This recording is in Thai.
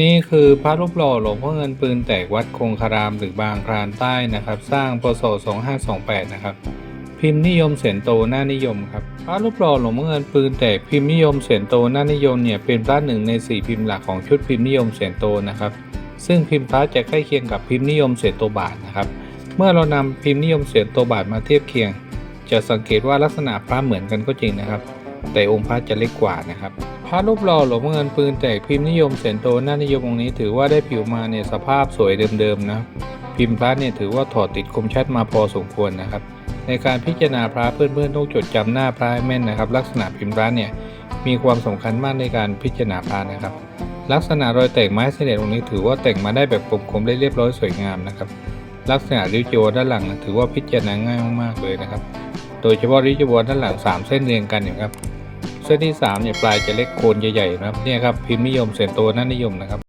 นี่คือพระรูปหล่อหลวงพ่อเงินปืนแตกวัดคงคารามหรือบางคลานใต้นะครับ สร้างปศ2528 นะครับ พิมพ์นิยมเสียนโตหน้านิยมครับพระรูปหล่อหลวงพ่อเงินปืนแตกพิมพ์นิยมเสียนโตหน้านิยมเนี่ยเป็นพระหนึ่งในสี่พิมพ์หลักของชุดพิมพ์นิยมเสียนโตนะครับซึ่งพิมพ์พระจะใกล้เคียงกับพิมพ์นิยมเสียนโตบาทนะครับ เมื่อเรานำพิมพ์นิยมเสียนโตบาทมาเทียบเคียง จะสังเกตว่าลักษณะพระเหมือนกันก็จริงนะครับ แต่องค์พระจะเล็กกว่านะครับ ระรูปหล่อหล่อเงินปืนแตกพิมพ์นิยมเสียนโตหน้านิยมองค์นี้ถือว่าได้ผิวมาเนี่ยสภาพสวยเดิมๆนะ พิมพ์พระเนี่ยถือว่าถอดติดคมชัดมาพอสมควรนะครับ ในการพิจารณาพระเพื่อนๆต้องจดจำหน้าพระให้แม่นนะครับ ลักษณะพิมพ์พระเนี่ยมีความสำคัญมากในการพิจารณาพระนะครับ ลักษณะรอยแต่งไม้เสด็จองค์นี้ถือว่าแต่งมาได้แบบคมๆได้เรียบร้อยสวยงามนะครับ ลักษณะริ้วจีวรด้านหลังถือว่าพิจารณาง่ายมากๆเลยนะครับ โดยเฉพาะริ้วจีวรด้านหลังสามเส้นเรียงกันอย่างครับ เส้นที่3เนี่ยปลายจะเล็กโคนใหญ่ๆนะครับเนี่ยครับพิมพ์นิยมเสียนโตนั่นนิยมนะครับ